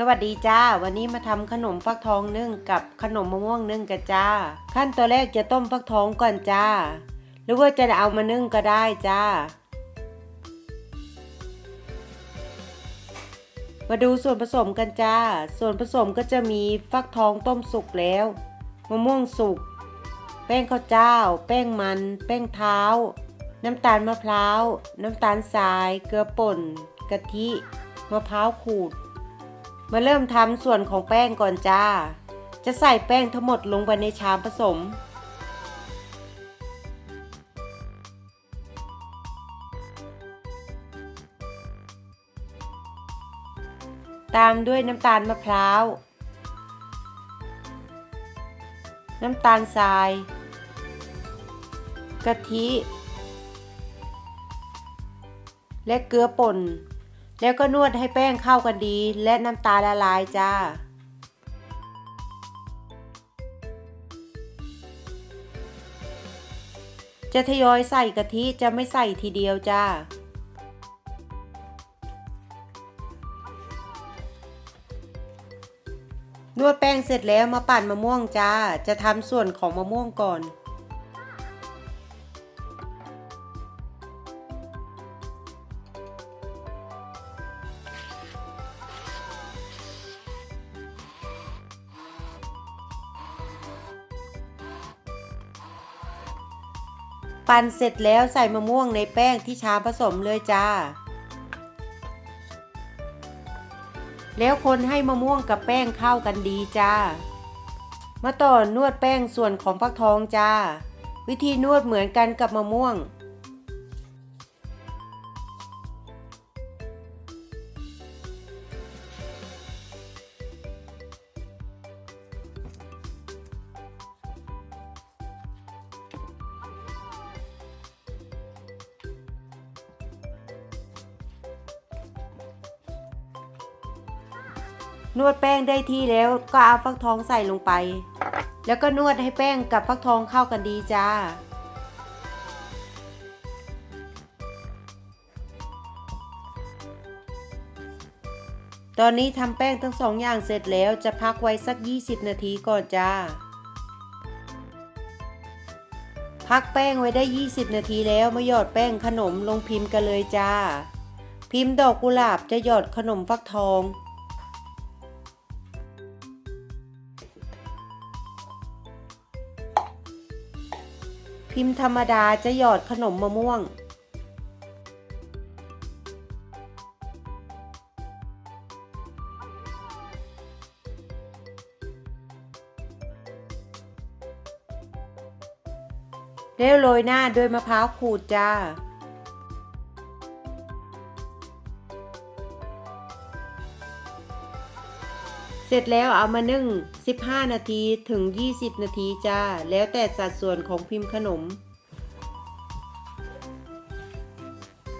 สวัสดีจ้า วันนี้มาทำขนมฟักทองนึ่งกับขนมมะม่วงนึ่งกันจ้า ขั้นตอนแรกจะต้มฟักทองก่อนจ้า หรือว่าจะเอามานึ่งก็ได้จ้า มาดูส่วนผสมกันจ้า ส่วนผสมก็จะมีฟักทองต้มสุกแล้วมะม่วงสุกแป้งข้าวเจ้า แป้งมัน แป้งเท้า น้ำตาลมะพร้าว น้ำตาลทราย เกลือป่น กะทิ มะพร้าวขูด มาเริ่มทำส่วนของแป้งก่อนจ้า จะใส่แป้งทั้งหมดลงไปในชามผสม ตามด้วยน้ำตาลมะพร้าว น้ำตาลทราย กะทิ และเกลือป่น แล้วก็นวดให้แป้งเข้ากันดี และน้ำตาลละลายจ้า จะทยอยใส่กะทิจะไม่ใส่ทีเดียวจ้านวดแป้งเสร็จแล้วมาปั่นมะม่วงจ้า จะทำส่วนของมะม่วงก่อน ปั่นเสร็จแล้วใส่มะม่วงในแป้งที่ชามผสมเลยจ้า แล้วคนให้มะม่วงกับแป้งเข้ากันดีจ้า มาต่อนวดแป้งส่วนของฟักทองจ้า วิธีนวดเหมือนกันกับมะม่วง นวดแป้งได้ที่แล้วก็เอาฟักทองใส่ลงไป แล้วก็นวดให้แป้งกับฟักทองเข้ากันดีจ้า ตอนนี้ทำแป้งทั้งสองอย่างเสร็จแล้วจะพักไว้สัก 20 นาทีก่อนจ้า พักแป้งไว้ได้ 20 นาทีแล้วมาหยอดแป้งขนมลงพิมพ์กันเลยจ้า พิมพ์ดอกกุหลาบจะหยอดขนมฟักทอง พิมพ์ธรรมดาจะหยอดขนมมะม่วงแล้วโรยหน้าด้วยมะพร้าวขูดจ้า เสร็จแล้วเอามานึ่ง 15 นาทีถึง 20 นาทีจ้า แล้วแต่สัดส่วนของพิมพ์ขนม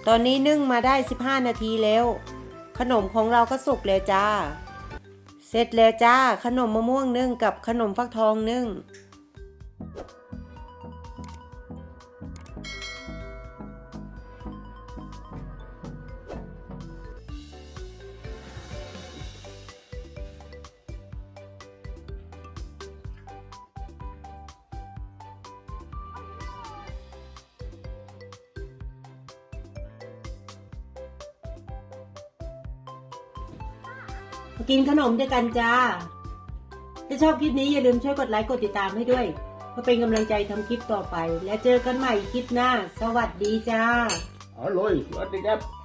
ตอนนี้นึ่งมาได้ 15 นาทีแล้ว ขนมของเราก็สุกแล้วจ้า เสร็จแล้วจ้า ขนมมะม่วงนึ่งกับขนมฟักทองนึ่ง กินขนมด้วยกันจ้า ถ้าชอบคลิปนี้อย่าลืมช่วยกดไลค์กดติดตามให้ด้วยเพื่อเป็นกำลังใจทำคลิปต่อไป และเจอกันใหม่คลิปหน้า สวัสดีจ้าอร่อยสวัสดีครับ